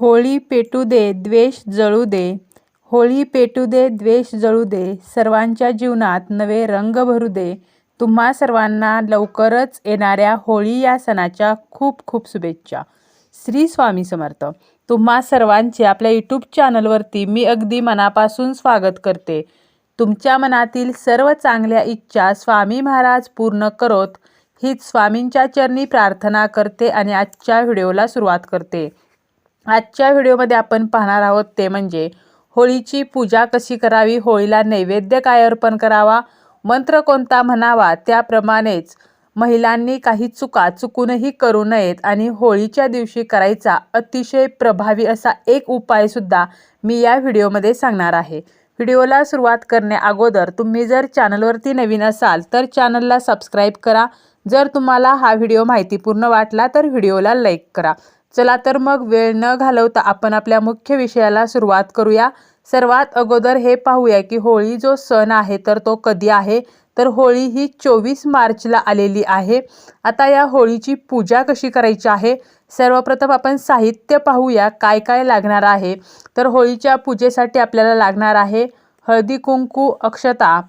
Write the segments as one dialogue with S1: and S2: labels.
S1: होळी पेटू दे द्वेष जळू दे. होळी पेटू दे द्वेष जळू दे. सर्वांच्या जीवनात नवे रंग भरू दे. तुम्हा सर्वांना लवकरच येणाऱ्या होळी या सणाच्या खूप खूप शुभेच्छा. श्री स्वामी समर्थ. तुम्हा सर्वांचे आपल्या यूट्यूब चॅनलवरती मी अगदी मनापासून स्वागत करते. तुमच्या मनातील सर्व चांगल्या इच्छा स्वामी महाराज पूर्ण करोत. हीच स्वामींच्या चरणी प्रार्थना करते आणि आजच्या व्हिडिओला सुरुवात करते. आजच्या व्हिडिओमध्ये आपण पाहणार आहोत ते म्हणजे होळीची पूजा कशी करावी होळीला नैवेद्य काय अर्पण करावा मंत्र कोणता म्हणावा त्याप्रमाणेच महिलांनी काही चुका चुकूनही करू नयेत आणि होळीच्या दिवशी करायचा अतिशय प्रभावी असा एक उपायसुद्धा मी या व्हिडिओमध्ये सांगणार आहे. व्हिडिओला सुरुवात करण्या अगोदर तुम्ही जर चॅनलवरती नवीन असाल तर चॅनलला सबस्क्राईब करा. जर तुम्हाला हा व्हिडिओ माहितीपूर्ण वाटला तर व्हिडिओला लाईक करा. चला तर मग वेळ न घालवता आपण आपल्या मुख्य विषयाला सुरुवात करूया. सर्वात अगोदर हे पाहूया की होळी जो सण आहे तर तो कधी आहे? तर होळी ही चोवीस मार्चला आलेली आहे. आता या होळीची पूजा कशी करायची आहे? सर्वप्रथम आपण साहित्य पाहूया काय काय लागणार आहे? तर होळीच्या पूजेसाठी आपल्याला लागणार आहे हळदी कुंकू अक्षता.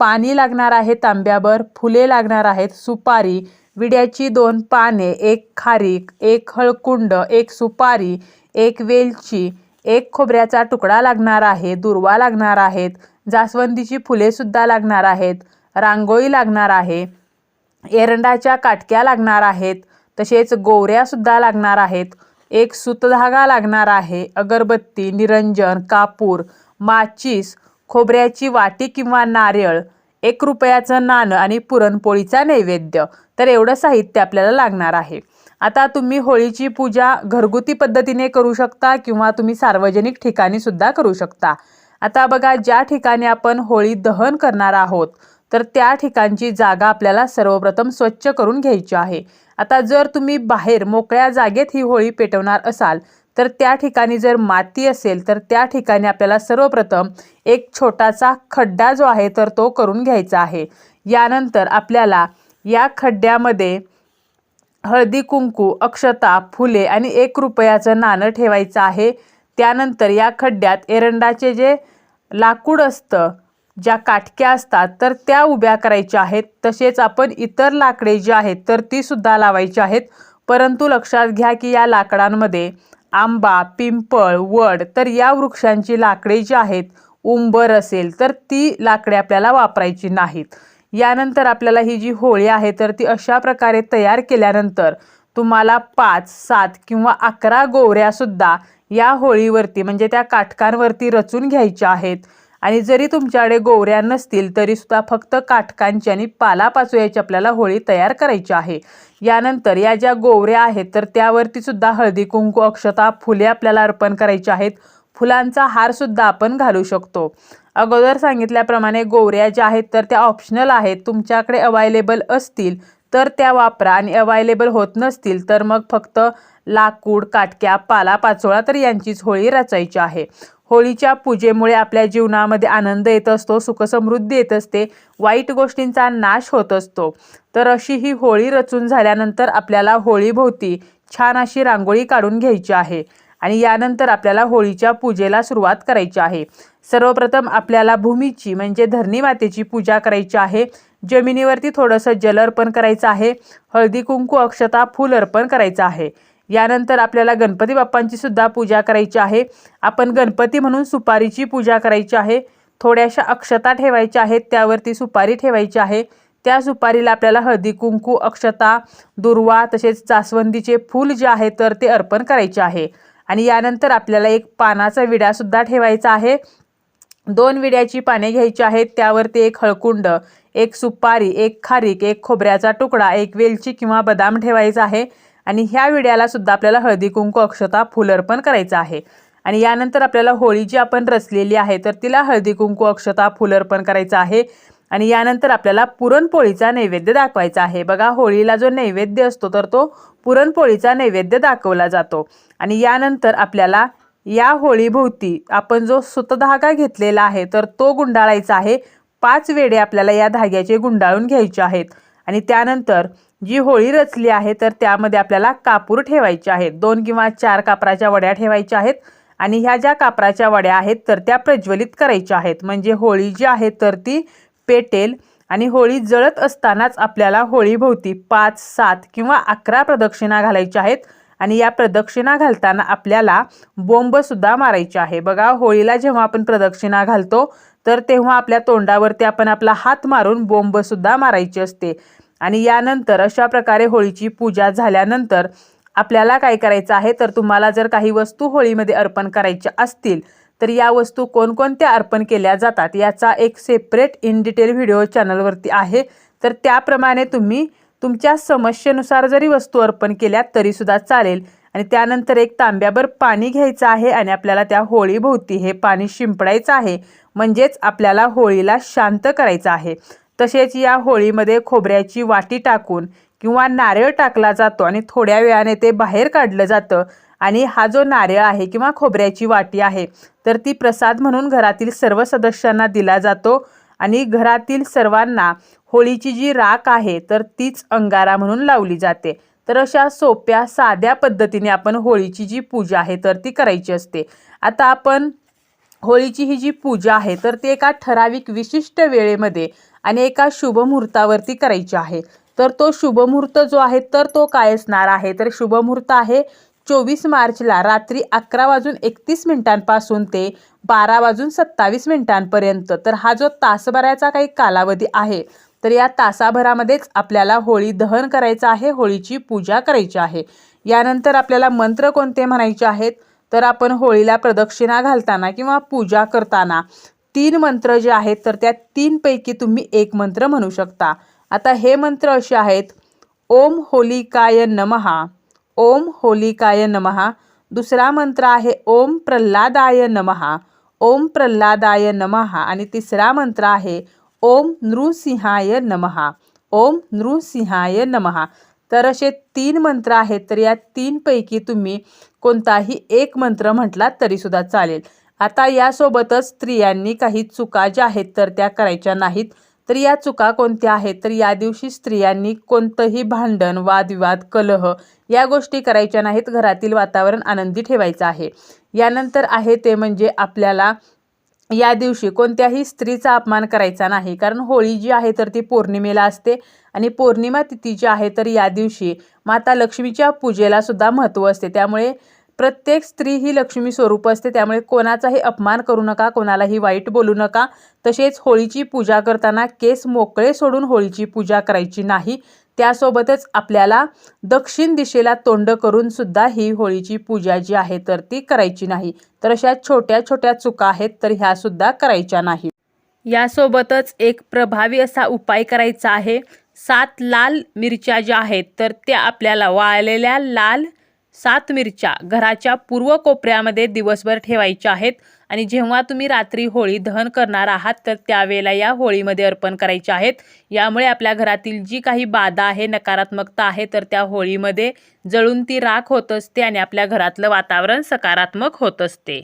S1: पाणी लागणार आहे तांब्यावर फुले लागणार आहेत सुपारी. विड्याची दोन पाने एक खारीक एक हळकुंड एक सुपारी एक वेलची एक खोबऱ्याचा तुकडा लागणार आहे दुर्वा लागणार आहेत जास्वंदीची फुलेसुद्धा लागणार आहेत रांगोळी लागणार आहे एरंडाच्या काटक्या लागणार आहेत तसेच गोवऱ्यासुद्धा लागणार आहेत एक सुतधागा लागणार आहे अगरबत्ती निरंजन कापूर माचीस खोबऱ्याची वाटी किंवा नारळ एक रुपयाचं नाणं आणि पुरणपोळीचा नैवेद्य. तर एवढं साहित्य आपल्याला लागणार आहे. आता तुम्ही होळीची पूजा घरगुती पद्धतीने करू शकता किंवा तुम्ही सार्वजनिक ठिकाणी सुद्धा करू शकता. आता बघा ज्या ठिकाणी आपण होळी दहन करणार आहोत तर त्या ठिकाणची जागा आपल्याला सर्वप्रथम स्वच्छ करून घ्यायची आहे. आता जर तुम्ही बाहेर मोकळ्या जागेत ही होळी पेटवणार असाल तर त्या ठिकाणी जर माती असेल तर त्या ठिकाणी आपल्याला सर्वप्रथम एक छोटासा खड्डा जो आहे तर तो करून घ्यायचा आहे. यानंतर आपल्याला या खड्ड्यामध्ये हळदी कुंकू अक्षता फुले आणि एक रुपयाचं नाणं ठेवायचं आहे. त्यानंतर या खड्ड्यात एरंडाचे जे लाकूड असतं ज्या काटक्या असतात तर त्या उभ्या करायच्या आहेत. तसेच आपण इतर लाकडे जी आहेत तर ती सुद्धा लावायची आहेत. परंतु लक्षात घ्या की या लाकडांमध्ये आंबा पिंपळ वड तर या वृक्षांची लाकडे जी आहेत उंबर असेल तर ती लाकडे आपल्याला वापरायची नाहीत. यानंतर आपल्याला ही जी होळी आहे तर ती अशा प्रकारे तयार केल्यानंतर तुम्हाला पाच सात किंवा अकरा गोवऱ्यासुद्धा या होळीवरती म्हणजे त्या काटकांवरती रचून घ्यायच्या आहेत. आणि जरी तुमच्याकडे गोवऱ्या नसतील तरीसुद्धा फक्त काटकांची आणि पालापाचोळ्याची आपल्याला होळी तयार करायची आहे. यानंतर या ज्या गोवऱ्या आहेत तर त्यावरती सुद्धा हळदी कुंकू अक्षता फुले आपल्याला अर्पण करायची आहेत. फुलांचा हारसुद्धा आपण घालू शकतो. अगोदर सांगितल्याप्रमाणे गोवऱ्या ज्या आहेत तर त्या ऑप्शनल आहेत. तुमच्याकडे अवायलेबल असतील तर त्या वापरा. आणि अवायलेबल होत नसतील तर मग फक्त लाकूड काटक्या पाला पाचोळा तर यांचीच होळी रचायची आहे. होळीच्या पूजेमुळे आपल्या जीवनामध्ये आनंद येत असतो सुखसमृद्धी येत असते वाईट गोष्टींचा नाश होत असतो. तर अशी ही होळी रचून झाल्यानंतर आपल्याला होळीभोवती छान अशी रांगोळी काढून घ्यायची आहे आणि यानंतर आपल्याला होळीच्या पूजेला सुरुवात करायची आहे. सर्वप्रथम आपल्याला भूमीची म्हणजे धरणी मातेची पूजा करायची आहे. जमिनीवरती थोडंसं जल अर्पण करायचं आहे. हळदी कुंकू अक्षता फूल अर्पण करायचं आहे. यानंतर आपल्याला गणपती बाप्पांची सुद्धा पूजा करायची आहे. आपण गणपती म्हणून सुपारीची पूजा करायची आहे. थोड्याशा अक्षता ठेवायच्या आहेत त्यावरती सुपारी ठेवायची आहे. त्या सुपारीला आपल्याला हळदी कुंकू अक्षता दुर्वा तसेच जास्वंदीचे फूल जे आहे तर ते अर्पण करायचे आहे. आणि यानंतर आपल्याला एक पानाचा विड्यासुद्धा ठेवायचा आहे. दोन विड्याची पाने घ्यायची आहेत त्यावरती एक हळकुंड एक सुपारी एक खारीक एक खोबऱ्याचा तुकडा एक वेलची किंवा बदाम ठेवायचा आहे. आणि ह्या विड्याला सुद्धा आपल्याला हळदी कुंकू अक्षता फुल अर्पण करायचं आहे. आणि यानंतर आपल्याला होळी जी आपण रचलेली आहे तर तिला हळदी कुंकू अक्षता फुल अर्पण करायचं आहे. आणि यानंतर आपल्याला पुरणपोळीचा नैवेद्य दाखवायचा आहे. बघा होळीला जो नैवेद्य असतो तर तो पुरणपोळीचा नैवेद्य दाखवला जातो. आणि यानंतर आपल्याला या होळीभोवती आपण जो सुतधागा घेतलेला आहे तर तो गुंडाळायचा आहे. पाच वेडे आपल्याला या धाग्याचे गुंडाळून घ्यायचे आहेत. आणि त्यानंतर जी होळी रचली आहे तर त्यामध्ये आपल्याला कापूर ठेवायचे आहेत. दोन किंवा चार कापराच्या वड्या ठेवायच्या आहेत आणि ह्या ज्या कापराच्या वड्या आहेत तर त्या प्रज्वलित करायच्या आहेत. म्हणजे होळी जी आहे तर ती पेटेल आणि होळी जळत असतानाच आपल्याला होळीभोवती पाच सात किंवा अकरा प्रदक्षिणा घालायच्या आहेत आणि या प्रदक्षिणा घालताना आपल्याला बोंबसुद्धा मारायचे आहे. बघा होळीला जेव्हा आपण प्रदक्षिणा घालतो तर तेव्हा आपल्या तोंडावरती आपण आपला हात मारून बोंबसुद्धा मारायची असते. आणि यानंतर अशा प्रकारे होळीची पूजा झाल्यानंतर आपल्याला काय करायचं आहे? तर तुम्हाला जर काही वस्तू होळीमध्ये अर्पण करायच्या असतील तर या वस्तू कोणकोणत्या अर्पण केल्या जातात याचा एक सेपरेट इन डिटेल व्हिडिओ चॅनलवरती आहे. तर त्याप्रमाणे तुम्ही तुमच्या समस्येनुसार जरी वस्तू अर्पण केल्या तरीसुद्धा चालेल. आणि त्यानंतर एक तांब्याभर पाणी घ्यायचं आहे आणि आपल्याला त्या होळीभोवती हे पाणी शिंपडायचं आहे. म्हणजेच आपल्याला होळीला शांत करायचं आहे. तसेच या होळीमध्ये खोबऱ्याची वाटी टाकून किंवा नारळ टाकला जातो आणि थोड्या वेळाने ते बाहेर काढलं जातं. आणि हा जो नारळ आहे किंवा खोबऱ्याची वाटी आहे तर ती प्रसाद म्हणून घरातील सर्व सदस्यांना दिला जातो. आणि घरातील सर्वांना होळीची जी राख आहे तर तीच अंगारा म्हणून लावली जाते. तर अशा सोप्या साध्या पद्धतीने आपण होळीची जी पूजा आहे तर ती करायची असते. आता आपण होळीची ही जी पूजा आहे तर ती एका ठराविक विशिष्ट वेळेमध्ये आणि एका शुभ मुहूर्तावरती करायची आहे. तर तो शुभ मुहूर्त जो आहे तर तो काय असणार आहे? तर शुभ मुहूर्त आहे चोवीस मार्चला रात्री अकरा वाजून एकतीस मिनिटांपासून ते बारा वाजून सत्तावीस मिनिटांपर्यंत. तर हा जो तासभराचा काही कालावधी आहे तर या तासाभरामध्येच आपल्याला होळी दहन करायचं आहे होळीची पूजा करायची आहे. यानंतर आपल्याला मंत्र कोणते म्हणायचे आहेत? तर आपण होळीला प्रदक्षिणा घालताना किंवा पूजा करताना तीन मंत्र जे आहेत तर त्या तीनपैकी तुम्ही एक मंत्र म्हणू शकता. आता हे मंत्र असे आहेत ओम होलिकाय नमहा ओम होलिकाय नमहा. दुसरा मंत्र आहे ओम प्रल्हादाय नमहा ओम प्रल्हादाय नमहा. आणि तिसरा मंत्र आहे ओम नृसिंहाय नमहा ओम नृसिंहाय नमहा तर असे तीन मंत्र आहेत तर या तीनपैकी तुम्ही कोणताही एक मंत्र म्हटलात तरीसुद्धा चालेल. आता यासोबतच स्त्रियांनी काही चुका ज्या आहेत तर त्या करायच्या नाहीत. तर या चुका कोणत्या आहेत? तर या दिवशी स्त्रियांनी कोणतंही भांडण वादविवाद कलह या गोष्टी करायच्या नाहीत. घरातील वातावरण आनंदी ठेवायचं आहे. यानंतर आहे ते म्हणजे आपल्याला या दिवशी कोणत्याही स्त्रीचा अपमान करायचा नाही. कारण होळी जी आहे तर ती पौर्णिमेला असते. आणि पौर्णिमा तिथी जी आहे तर या दिवशी माता लक्ष्मीच्या पूजेला सुद्धा महत्त्व असते. त्यामुळे प्रत्येक स्त्री ही लक्ष्मी स्वरूप असते. त्यामुळे कोणाचाही अपमान करू नका कोणालाही वाईट बोलू नका. तसेच होळीची पूजा करताना केस मोकळे सोडून होळीची पूजा करायची नाही. त्यासोबतच आपल्याला दक्षिण दिशेला तोंड करून सुद्धा ही होळीची पूजा जी आहे तर ती करायची नाही. तर अशा छोट्या छोट्या चुका आहेत तर ह्या सुद्धा करायच्या नाही. यासोबतच एक प्रभावी असा उपाय करायचा आहे. सात लाल मिरच्या ज्या आहेत तर त्या आपल्याला वाळलेल्या लाल सात मिरच्या घराच्या पूर्व कोपऱ्यामध्ये दिवसभर ठेवायच्या आहेत आणि जेव्हा तुम्ही रात्री होळी दहन करणार आहात तर त्यावेळेला या होळीमध्ये अर्पण करायच्या आहेत. यामुळे आपल्या घरातील जी काही बाधा आहे नकारात्मकता आहे तर त्या होळीमध्ये जळून ती राख होत असते आणि आपल्या घरातलं वातावरण सकारात्मक होत असते.